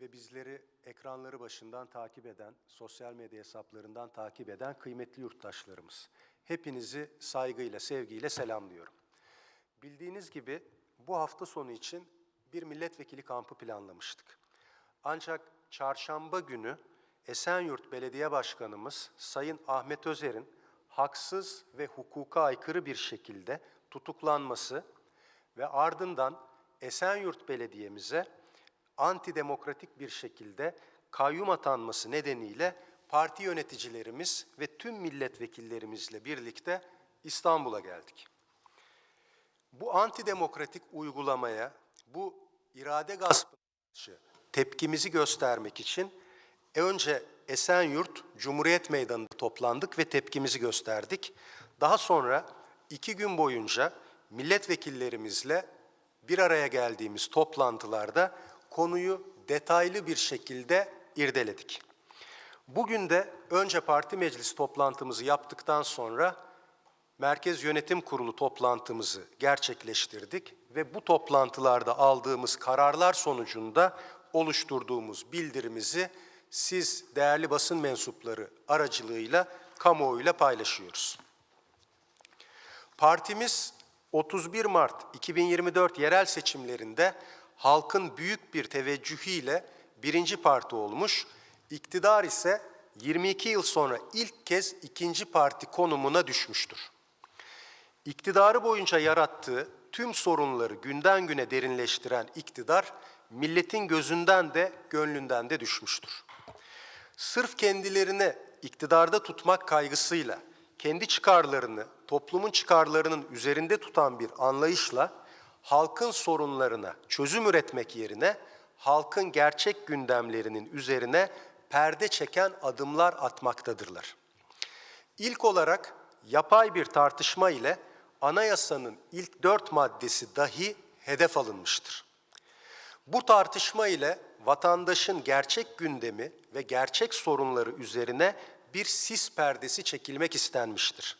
ve bizleri ekranları başından takip eden, sosyal medya hesaplarından takip eden kıymetli yurttaşlarımız. Hepinizi saygıyla, sevgiyle selamlıyorum. Bildiğiniz gibi bu hafta sonu için bir milletvekili kampı planlamıştık. Ancak çarşamba günü Esenyurt Belediye Başkanımız Sayın Ahmet Özer'in haksız ve hukuka aykırı bir şekilde tutuklanması ve ardından Esenyurt Belediye'mize antidemokratik bir şekilde kayyum atanması nedeniyle parti yöneticilerimiz ve tüm milletvekillerimizle birlikte İstanbul'a geldik. Bu antidemokratik uygulamaya, bu irade gaspı karşı tepkimizi göstermek için önce Esenyurt Cumhuriyet Meydanı'nda toplandık ve tepkimizi gösterdik. Daha sonra iki gün boyunca milletvekillerimizle bir araya geldiğimiz toplantılarda konuyu detaylı bir şekilde irdeledik. Bugün de önce parti meclis toplantımızı yaptıktan sonra Merkez Yönetim Kurulu toplantımızı gerçekleştirdik ve bu toplantılarda aldığımız kararlar sonucunda oluşturduğumuz bildirimizi siz değerli basın mensupları aracılığıyla kamuoyuyla paylaşıyoruz. Partimiz 31 Mart 2024 yerel seçimlerinde halkın büyük bir teveccühüyle birinci parti olmuş, iktidar ise 22 yıl sonra ilk kez ikinci parti konumuna düşmüştür. İktidarı boyunca yarattığı tüm sorunları günden güne derinleştiren iktidar, milletin gözünden de gönlünden de düşmüştür. Sırf kendilerine iktidarda tutmak kaygısıyla, kendi çıkarlarını, toplumun çıkarlarının üzerinde tutan bir anlayışla, halkın sorunlarına çözüm üretmek yerine, halkın gerçek gündemlerinin üzerine perde çeken adımlar atmaktadırlar. İlk olarak yapay bir tartışma ile anayasanın ilk dört maddesi dahi hedef alınmıştır. Bu tartışma ile vatandaşın gerçek gündemi ve gerçek sorunları üzerine bir sis perdesi çekilmek istenmiştir.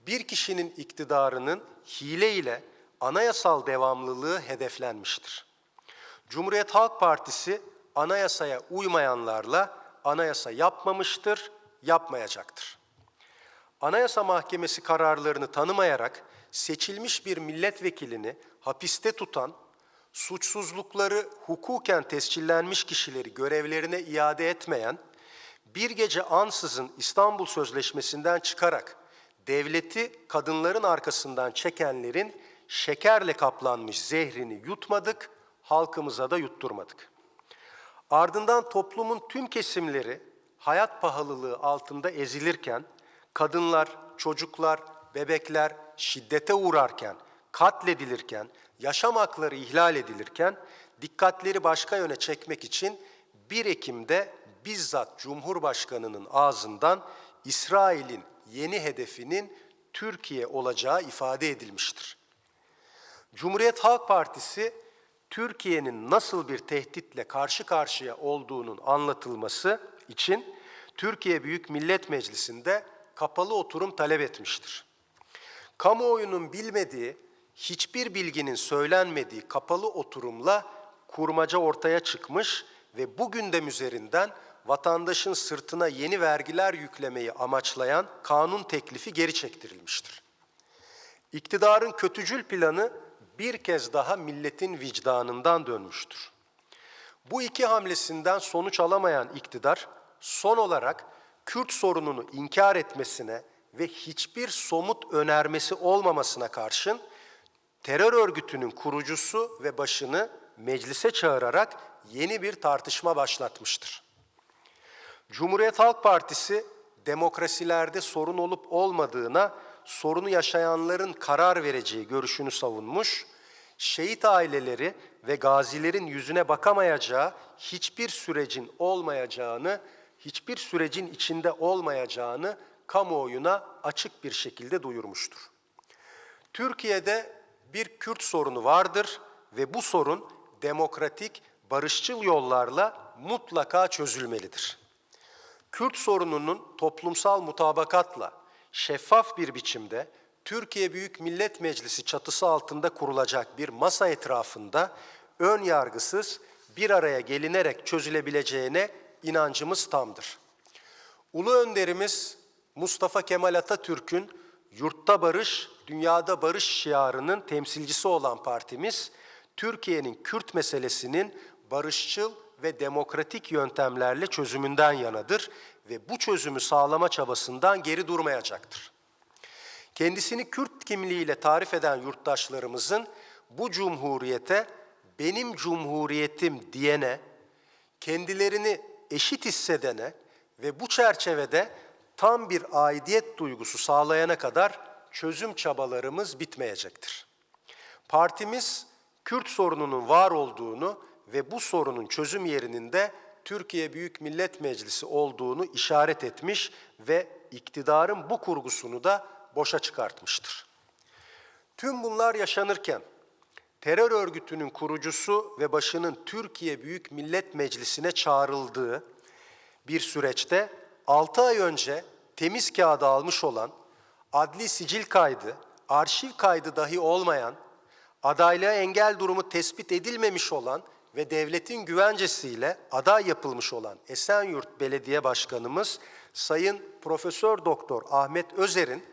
Bir kişinin iktidarının hile ile anayasal devamlılığı hedeflenmiştir. Cumhuriyet Halk Partisi anayasaya uymayanlarla anayasa yapmamıştır, yapmayacaktır. Anayasa Mahkemesi kararlarını tanımayarak seçilmiş bir milletvekilini hapiste tutan, suçsuzlukları hukuken tescillenmiş kişileri görevlerine iade etmeyen, bir gece ansızın İstanbul Sözleşmesi'nden çıkarak devleti kadınların arkasından çekenlerin şekerle kaplanmış zehrini yutmadık, halkımıza da yutturmadık. Ardından toplumun tüm kesimleri hayat pahalılığı altında ezilirken, kadınlar, çocuklar, bebekler şiddete uğrarken, katledilirken, yaşam hakları ihlal edilirken dikkatleri başka yöne çekmek için 1 Ekim'de bizzat Cumhurbaşkanı'nın ağzından İsrail'in yeni hedefinin Türkiye olacağı ifade edilmiştir. Cumhuriyet Halk Partisi Türkiye'nin nasıl bir tehditle karşı karşıya olduğunun anlatılması için Türkiye Büyük Millet Meclisi'nde kapalı oturum talep etmiştir. Kamuoyunun bilmediği, hiçbir bilginin söylenmediği kapalı oturumla kurmaca ortaya çıkmış ve bu gündem üzerinden vatandaşın sırtına yeni vergiler yüklemeyi amaçlayan kanun teklifi geri çektirilmiştir. İktidarın kötücül planı bir kez daha milletin vicdanından dönmüştür. Bu iki hamlesinden sonuç alamayan iktidar son olarak Kürt sorununu inkar etmesine ve hiçbir somut önermesi olmamasına karşın terör örgütünün kurucusu ve başını meclise çağırarak yeni bir tartışma başlatmıştır. Cumhuriyet Halk Partisi demokrasilerde sorun olup olmadığına sorunu yaşayanların karar vereceği görüşünü savunmuş, şehit aileleri ve gazilerin yüzüne bakamayacağı hiçbir sürecin olmayacağını, hiçbir sürecin içinde olmayacağını kamuoyuna açık bir şekilde duyurmuştur. Türkiye'de bir Kürt sorunu vardır ve bu sorun demokratik, barışçıl yollarla mutlaka çözülmelidir. Kürt sorununun toplumsal mutabakatla şeffaf bir biçimde Türkiye Büyük Millet Meclisi çatısı altında kurulacak bir masa etrafında ön yargısız bir araya gelinerek çözülebileceğine inancımız tamdır. Ulu önderimiz Mustafa Kemal Atatürk'ün yurtta barış, dünyada barış şiarının temsilcisi olan partimiz, Türkiye'nin Kürt meselesinin barışçıl ve demokratik yöntemlerle çözümünden yanadır ve bu çözümü sağlama çabasından geri durmayacaktır. Kendisini Kürt kimliğiyle tarif eden yurttaşlarımızın bu cumhuriyete benim cumhuriyetim diyene, kendilerini eşit hissedene ve bu çerçevede tam bir aidiyet duygusu sağlayana kadar çözüm çabalarımız bitmeyecektir. Partimiz Kürt sorununun var olduğunu ve bu sorunun çözüm yerinin de Türkiye Büyük Millet Meclisi olduğunu işaret etmiş ve iktidarın bu kurgusunu da boşa çıkartmıştır. Tüm bunlar yaşanırken terör örgütünün kurucusu ve başının Türkiye Büyük Millet Meclisi'ne çağrıldığı bir süreçte 6 ay önce temiz kağıda almış olan, adli sicil kaydı, arşiv kaydı dahi olmayan, adaylığa engel durumu tespit edilmemiş olan ve devletin güvencesiyle aday yapılmış olan Esenyurt Belediye Başkanımız Sayın Profesör Doktor Ahmet Özer'in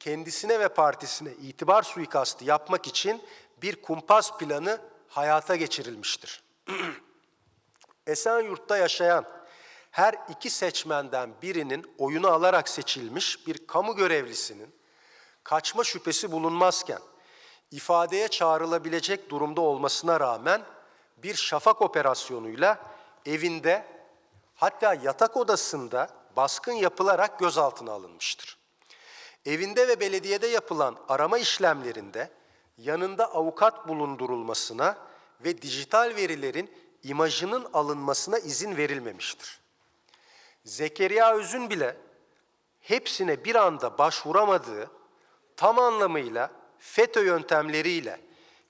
kendisine ve partisine itibar suikastı yapmak için bir kumpas planı hayata geçirilmiştir. Esenyurt'ta yaşayan her iki seçmenden birinin oyunu alarak seçilmiş bir kamu görevlisinin kaçma şüphesi bulunmazken ifadeye çağrılabilecek durumda olmasına rağmen bir şafak operasyonuyla evinde hatta yatak odasında baskın yapılarak gözaltına alınmıştır. Evinde ve belediyede yapılan arama işlemlerinde yanında avukat bulundurulmasına ve dijital verilerin imajının alınmasına izin verilmemiştir. Zekeriya Öz'ün bile hepsine bir anda başvuramadığı tam anlamıyla FETÖ yöntemleriyle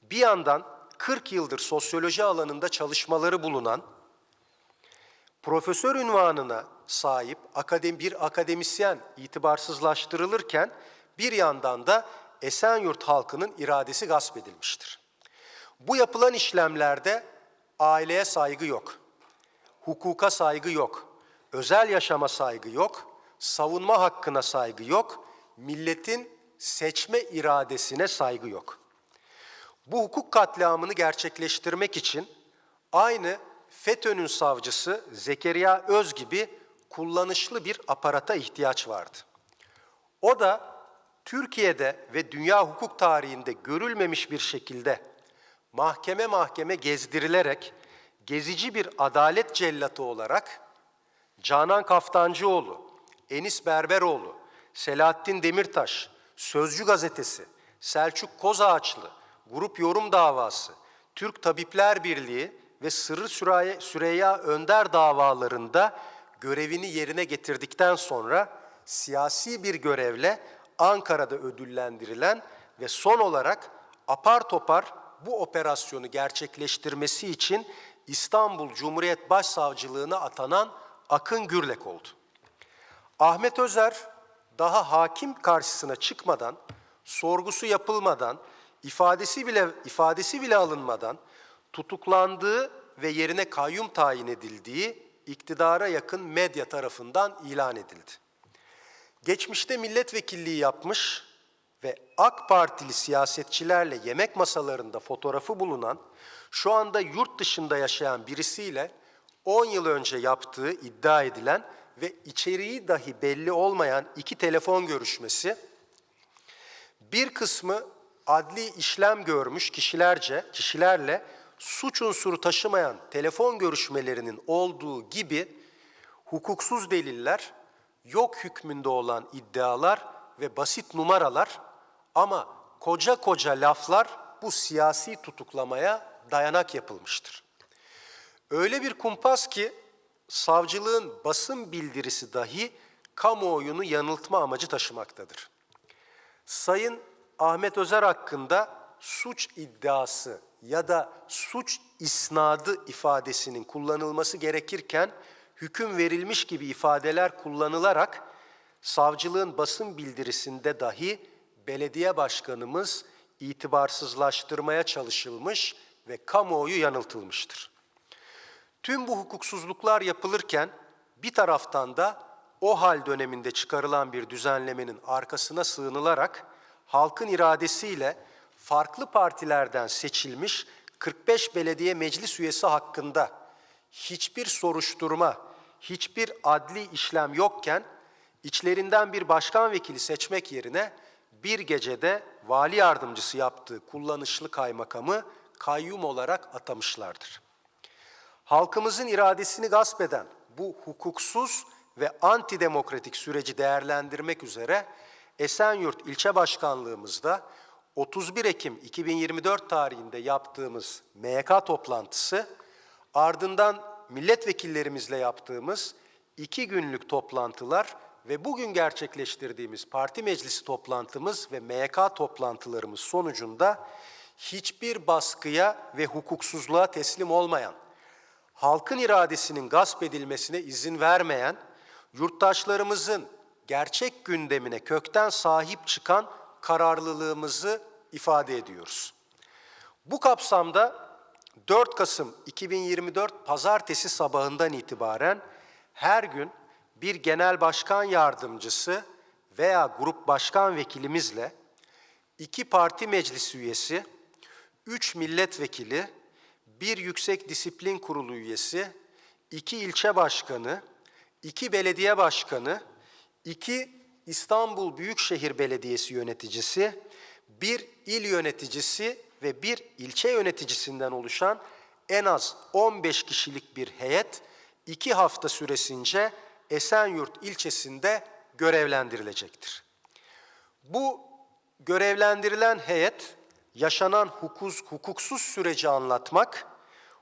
bir yandan 40 yıldır sosyoloji alanında çalışmaları bulunan profesör ünvanına sahip akademi, bir akademisyen itibarsızlaştırılırken bir yandan da Esenyurt halkının iradesi gasp edilmiştir. Bu yapılan işlemlerde aileye saygı yok, hukuka saygı yok, özel yaşama saygı yok, savunma hakkına saygı yok, milletin seçme iradesine saygı yok. Bu hukuk katliamını gerçekleştirmek için aynı FETÖ'nün savcısı Zekeriya Öz gibi kullanışlı bir aparata ihtiyaç vardı. O da Türkiye'de ve dünya hukuk tarihinde görülmemiş bir şekilde mahkeme mahkeme gezdirilerek gezici bir adalet cellatı olarak Canan Kaftancıoğlu, Enis Berberoğlu, Selahattin Demirtaş, Sözcü Gazetesi, Selçuk Kozağaçlı, Grup Yorum Davası, Türk Tabipler Birliği ve Sırrı Süreyya, Süreyya Önder davalarında görevini yerine getirdikten sonra siyasi bir görevle Ankara'da ödüllendirilen ve son olarak apar topar bu operasyonu gerçekleştirmesi için İstanbul Cumhuriyet Başsavcılığına atanan Akın Gürlek oldu. Ahmet Özer daha hakim karşısına çıkmadan, sorgusu yapılmadan, ifadesi bile ifadesi bile alınmadan tutuklandığı ve yerine kayyum tayin edildiği iktidara yakın medya tarafından ilan edildi. Geçmişte milletvekilliği yapmış ve AK Partili siyasetçilerle yemek masalarında fotoğrafı bulunan, şu anda yurt dışında yaşayan birisiyle 10 yıl önce yaptığı iddia edilen ve içeriği dahi belli olmayan iki telefon görüşmesi, bir kısmı adli işlem görmüş kişilerce, kişilerle suç unsuru taşımayan telefon görüşmelerinin olduğu gibi hukuksuz deliller, yok hükmünde olan iddialar ve basit numaralar ama koca koca laflar bu siyasi tutuklamaya dayanak yapılmıştır. Öyle bir kumpas ki savcılığın basın bildirisi dahi kamuoyunu yanıltma amacı taşımaktadır. Sayın Ahmet Özer hakkında suç iddiası ya da suç isnadı ifadesinin kullanılması gerekirken hüküm verilmiş gibi ifadeler kullanılarak savcılığın basın bildirisinde dahi belediye başkanımız itibarsızlaştırmaya çalışılmış ve kamuoyu yanıltılmıştır. Tüm bu hukuksuzluklar yapılırken bir taraftan da o hal döneminde çıkarılan bir düzenlemenin arkasına sığınılarak halkın iradesiyle farklı partilerden seçilmiş 45 belediye meclis üyesi hakkında hiçbir soruşturma, hiçbir adli işlem yokken içlerinden bir başkan vekili seçmek yerine bir gecede vali yardımcısı yaptığı kullanışlı kaymakamı kayyum olarak atamışlardır. Halkımızın iradesini gasp eden bu hukuksuz ve antidemokratik süreci değerlendirmek üzere Esenyurt İlçe Başkanlığımızda 31 Ekim 2024 tarihinde yaptığımız MYK toplantısı, ardından milletvekillerimizle yaptığımız iki günlük toplantılar ve bugün gerçekleştirdiğimiz parti meclisi toplantımız ve MYK toplantılarımız sonucunda hiçbir baskıya ve hukuksuzluğa teslim olmayan, halkın iradesinin gasp edilmesine izin vermeyen, yurttaşlarımızın gerçek gündemine kökten sahip çıkan kararlılığımızı ifade ediyoruz. Bu kapsamda 4 Kasım 2024 Pazartesi sabahından itibaren her gün bir genel başkan yardımcısı veya grup başkan vekilimizle iki parti meclisi üyesi, üç milletvekili, bir yüksek disiplin kurulu üyesi, iki ilçe başkanı, iki belediye başkanı, iki İstanbul Büyükşehir Belediyesi yöneticisi, bir il yöneticisi ve bir ilçe yöneticisinden oluşan en az 15 kişilik bir heyet iki hafta süresince Esenyurt ilçesinde görevlendirilecektir. Bu görevlendirilen heyet yaşanan hukuz, hukuksuz süreci anlatmak,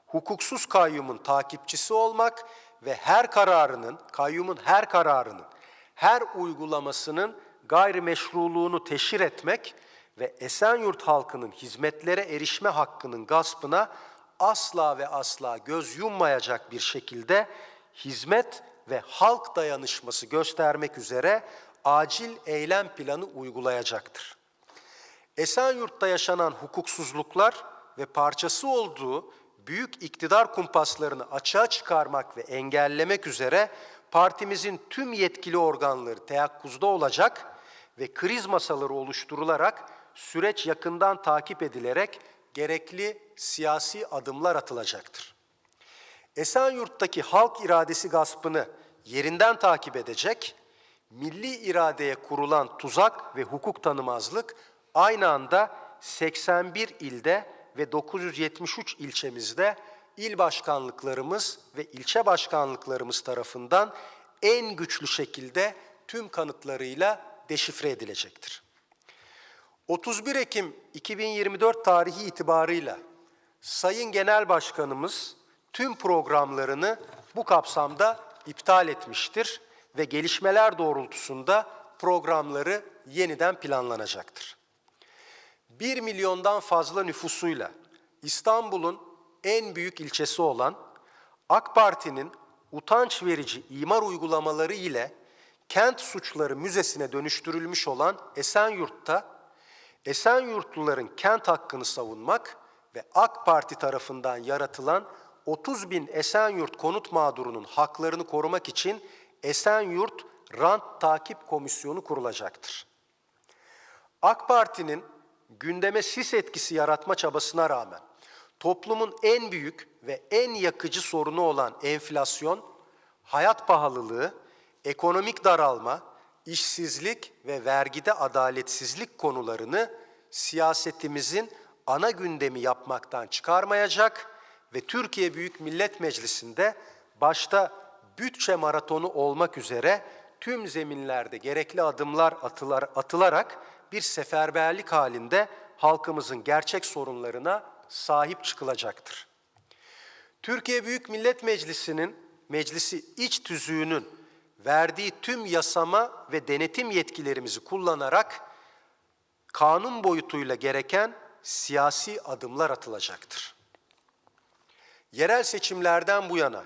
hukuksuz kayyumun takipçisi olmak ve her kararının, kayyumun her kararının, her uygulamasının gayrimeşruluğunu teşhir etmek ve Esenyurt halkının hizmetlere erişme hakkının gaspına asla ve asla göz yummayacak bir şekilde hizmet ve halk dayanışması göstermek üzere acil eylem planı uygulayacaktır. Esenyurt'ta yaşanan hukuksuzluklar ve parçası olduğu büyük iktidar kumpaslarını açığa çıkarmak ve engellemek üzere partimizin tüm yetkili organları teyakkuzda olacak ve kriz masaları oluşturularak süreç yakından takip edilerek gerekli siyasi adımlar atılacaktır. Esenyurt'taki halk iradesi gaspını yerinden takip edecek, milli iradeye kurulan tuzak ve hukuk tanımazlık aynı anda 81 ilde ve 973 ilçemizde il başkanlıklarımız ve ilçe başkanlıklarımız tarafından en güçlü şekilde tüm kanıtlarıyla deşifre edilecektir. 31 Ekim 2024 tarihi itibarıyla Sayın Genel Başkanımız tüm programlarını bu kapsamda iptal etmiştir ve gelişmeler doğrultusunda programları yeniden planlanacaktır. 1 milyondan fazla nüfusuyla İstanbul'un en büyük ilçesi olan AK Parti'nin utanç verici imar uygulamaları ile kent suçları müzesine dönüştürülmüş olan Esenyurt'ta Esenyurtluların kent hakkını savunmak ve AK Parti tarafından yaratılan 30 bin Esenyurt konut mağdurunun haklarını korumak için Esenyurt Rant Takip Komisyonu kurulacaktır. AK Parti'nin gündeme sis etkisi yaratma çabasına rağmen toplumun en büyük ve en yakıcı sorunu olan enflasyon, hayat pahalılığı, ekonomik daralma, işsizlik ve vergide adaletsizlik konularını siyasetimizin ana gündemi yapmaktan çıkarmayacak ve Türkiye Büyük Millet Meclisi'nde başta bütçe maratonu olmak üzere tüm zeminlerde gerekli adımlar atılar, atılarak bir seferberlik halinde halkımızın gerçek sorunlarına sahip çıkılacaktır. Türkiye Büyük Millet Meclisi'nin meclisi iç tüzüğünün verdiği tüm yasama ve denetim yetkilerimizi kullanarak kanun boyutuyla gereken siyasi adımlar atılacaktır. Yerel seçimlerden bu yana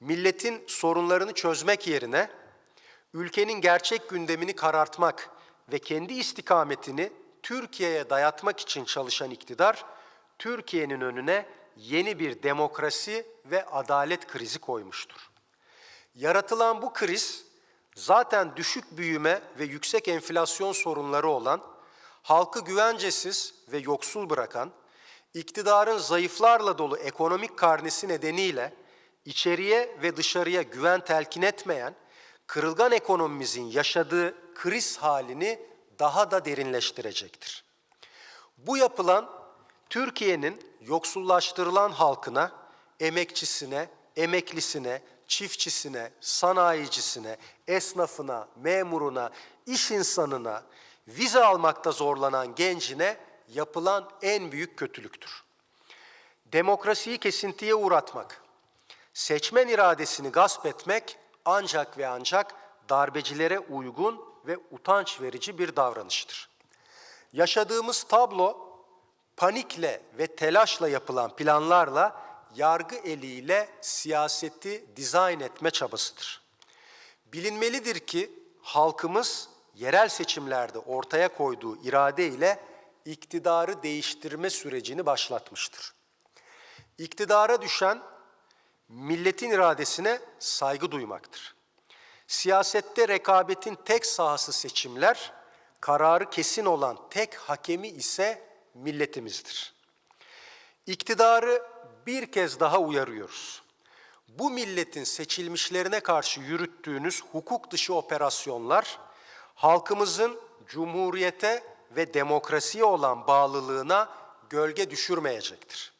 milletin sorunlarını çözmek yerine ülkenin gerçek gündemini karartmak ve kendi istikametini Türkiye'ye dayatmak için çalışan iktidar, Türkiye'nin önüne yeni bir demokrasi ve adalet krizi koymuştur. Yaratılan bu kriz zaten düşük büyüme ve yüksek enflasyon sorunları olan, halkı güvencesiz ve yoksul bırakan, iktidarın zayıflarla dolu ekonomik karnesi nedeniyle içeriye ve dışarıya güven telkin etmeyen, kırılgan ekonomimizin yaşadığı kriz halini daha da derinleştirecektir. Bu yapılan Türkiye'nin yoksullaştırılan halkına, emekçisine, emeklisine, çiftçisine, sanayicisine, esnafına, memuruna, iş insanına, vize almakta zorlanan gencine yapılan en büyük kötülüktür. Demokrasiyi kesintiye uğratmak, seçmen iradesini gasp etmek ancak ve ancak darbecilere uygun ve utanç verici bir davranıştır. Yaşadığımız tablo panikle ve telaşla yapılan planlarla yargı eliyle siyaseti dizayn etme çabasıdır. Bilinmelidir ki halkımız yerel seçimlerde ortaya koyduğu irade ile iktidarı değiştirme sürecini başlatmıştır. İktidara düşen milletin iradesine saygı duymaktır. Siyasette rekabetin tek sahası seçimler, kararı kesin olan tek hakemi ise milletimizdir. İktidarı bir kez daha uyarıyoruz. Bu milletin seçilmişlerine karşı yürüttüğünüz hukuk dışı operasyonlar, halkımızın cumhuriyete ve demokrasiye olan bağlılığına gölge düşürmeyecektir.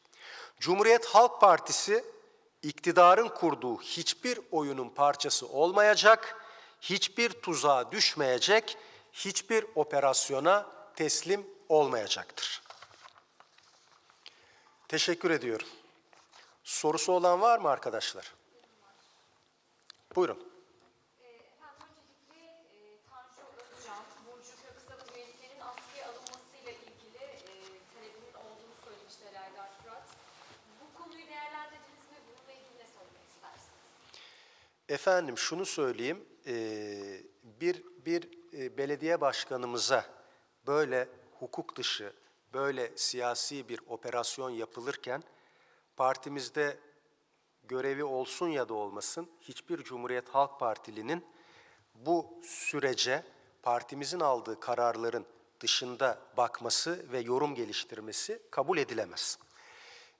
Cumhuriyet Halk Partisi iktidarın kurduğu hiçbir oyunun parçası olmayacak, hiçbir tuzağa düşmeyecek, hiçbir operasyona teslim olmayacaktır. Teşekkür ediyorum. Sorusu olan var mı arkadaşlar? Buyurun. Efendim şunu söyleyeyim, bir bir belediye başkanımıza böyle hukuk dışı, böyle siyasi bir operasyon yapılırken partimizde görevi olsun ya da olmasın hiçbir Cumhuriyet Halk Partilinin bu sürece partimizin aldığı kararların dışında bakması ve yorum geliştirmesi kabul edilemez.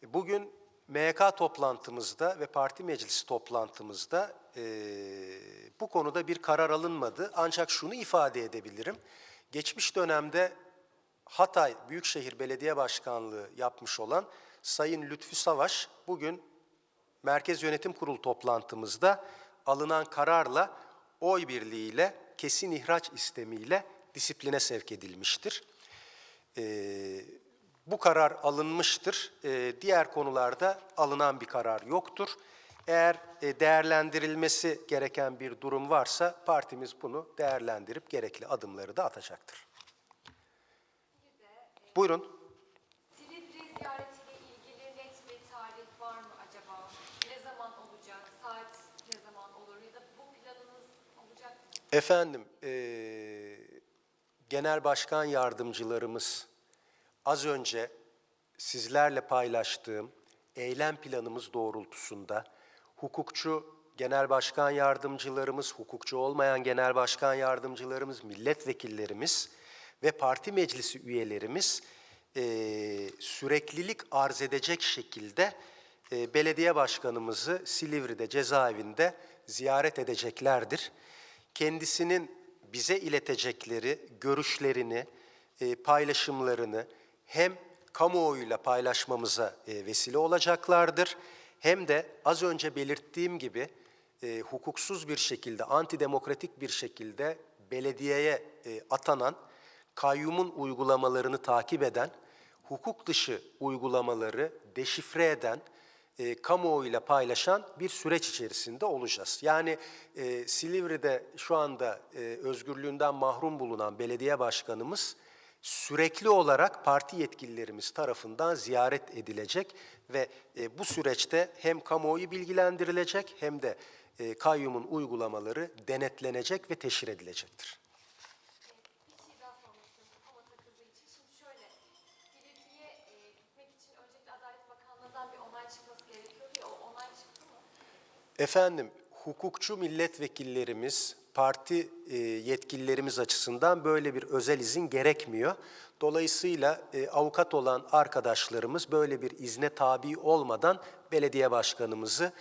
Bugün MYK toplantımızda ve parti meclisi toplantımızda eee, bu konuda bir karar alınmadı. Ancak şunu ifade edebilirim. Geçmiş dönemde Hatay Büyükşehir Belediye Başkanlığı yapmış olan Sayın Lütfü Savaş bugün Merkez Yönetim Kurulu toplantımızda alınan kararla oy birliğiyle kesin ihraç istemiyle disipline sevk edilmiştir. Ee, bu karar alınmıştır. Ee, diğer konularda alınan bir karar yoktur. Eğer e, değerlendirilmesi gereken bir durum varsa partimiz bunu değerlendirip gerekli adımları da atacaktır. Buyurun. Silivri ziyaretiyle ilgili net bir tarih var mı acaba? Ne zaman olacak? Saat ne zaman olur? Ya da bu planınız olacak mı? Efendim, eee, genel başkan yardımcılarımız az önce sizlerle paylaştığım eylem planımız doğrultusunda hukukçu genel başkan yardımcılarımız, hukukçu olmayan genel başkan yardımcılarımız, milletvekillerimiz ve parti meclisi üyelerimiz eee, süreklilik arz edecek şekilde eee, belediye başkanımızı Silivri'de cezaevinde ziyaret edeceklerdir kendisinin bize iletecekleri görüşlerini, e, paylaşımlarını hem kamuoyuyla paylaşmamıza e, vesile olacaklardır. Hem de az önce belirttiğim gibi e, hukuksuz bir şekilde, antidemokratik bir şekilde belediyeye e, atanan, kayyumun uygulamalarını takip eden, hukuk dışı uygulamaları deşifre eden, e, kamuoyuyla paylaşan bir süreç içerisinde olacağız. Yani e, Silivri'de şu anda e, özgürlüğünden mahrum bulunan belediye başkanımız sürekli olarak parti yetkililerimiz tarafından ziyaret edilecek ve e, bu süreçte hem kamuoyu bilgilendirilecek hem de e, kayyumun uygulamaları denetlenecek ve teşhir edilecektir. Efendim, hukukçu milletvekillerimiz, parti e, yetkililerimiz açısından böyle bir özel izin gerekmiyor. Dolayısıyla e, avukat olan arkadaşlarımız böyle bir izne tabi olmadan belediye başkanımızı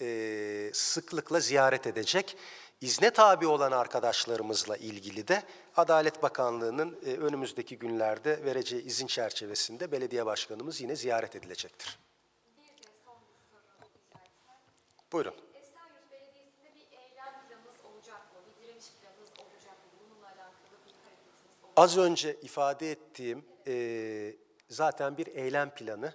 e, sıklıkla ziyaret edecek. İzne tabi olan arkadaşlarımızla ilgili de Adalet Bakanlığı'nın önümüzdeki günlerde vereceği izin çerçevesinde belediye başkanımız yine ziyaret edilecektir. Buyurun. Esenyurt Belediyesi'nde bir eylem planınız olacak mı? Bir direniş planınız olacak mı? Bununla alakalı bir hareketiniz olacak mı? Az önce ifade ettiğim eee, zaten bir eylem planı.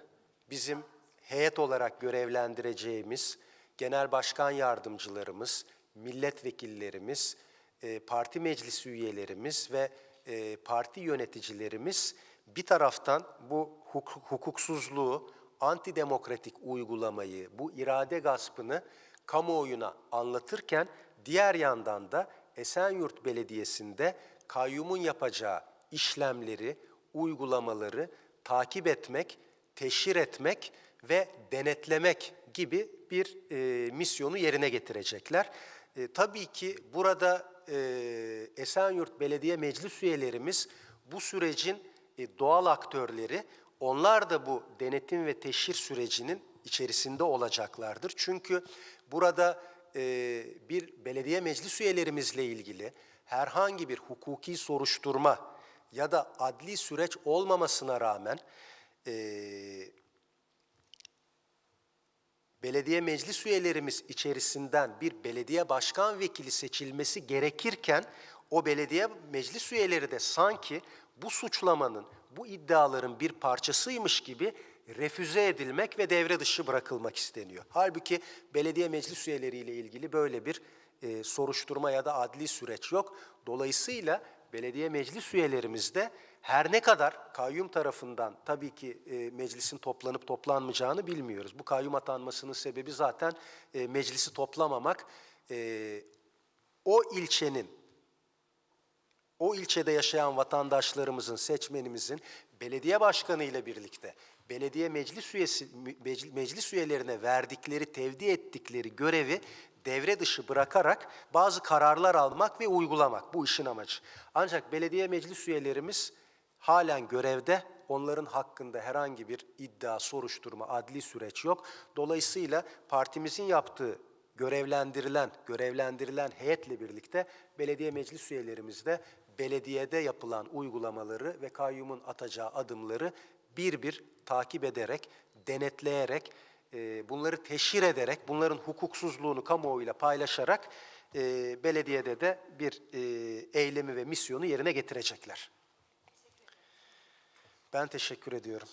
Bizim heyet olarak görevlendireceğimiz genel başkan yardımcılarımız, milletvekillerimiz, eee, parti meclis üyelerimiz ve eee, parti yöneticilerimiz bir taraftan bu huk- hukuksuzluğu, antidemokratik uygulamayı, bu irade gaspını kamuoyuna anlatırken diğer yandan da Esenyurt Belediyesi'nde kayyumun yapacağı işlemleri, uygulamaları takip etmek, teşhir etmek ve denetlemek gibi bir e, misyonu yerine getirecekler. E, tabii ki burada e, Esenyurt Belediye Meclis üyelerimiz bu sürecin e, doğal aktörleri, onlar da bu denetim ve teşhir sürecinin içerisinde olacaklardır. Çünkü burada e, bir belediye meclis üyelerimizle ilgili herhangi bir hukuki soruşturma ya da adli süreç olmamasına rağmen e, belediye meclis üyelerimiz içerisinden bir belediye başkan vekili seçilmesi gerekirken o belediye meclis üyeleri de sanki bu suçlamanın, bu iddiaların bir parçasıymış gibi refüze edilmek ve devre dışı bırakılmak isteniyor. Halbuki belediye meclis üyeleriyle ilgili böyle bir e, soruşturma ya da adli süreç yok. Dolayısıyla belediye meclis üyelerimiz de her ne kadar kayyum tarafından tabii ki e, meclisin toplanıp toplanmayacağını bilmiyoruz. Bu kayyum atanmasının sebebi zaten e, meclisi toplamamak. E, o ilçenin, o ilçede yaşayan vatandaşlarımızın, seçmenimizin belediye başkanı ile birlikte belediye meclis üyesi meclis üyelerine verdikleri, tevdi ettikleri görevi devre dışı bırakarak bazı kararlar almak ve uygulamak bu işin amacı. Ancak belediye meclis üyelerimiz halen görevde. Onların hakkında herhangi bir iddia, soruşturma, adli süreç yok. Dolayısıyla partimizin yaptığı görevlendirilen, görevlendirilen heyetle birlikte belediye meclis üyelerimiz de belediyede yapılan uygulamaları ve kayyumun atacağı adımları bir bir takip ederek, denetleyerek, e, bunları teşhir ederek, bunların hukuksuzluğunu kamuoyuyla paylaşarak e, belediyede de bir e, eylemi ve misyonu yerine getirecekler. Ben teşekkür ediyorum.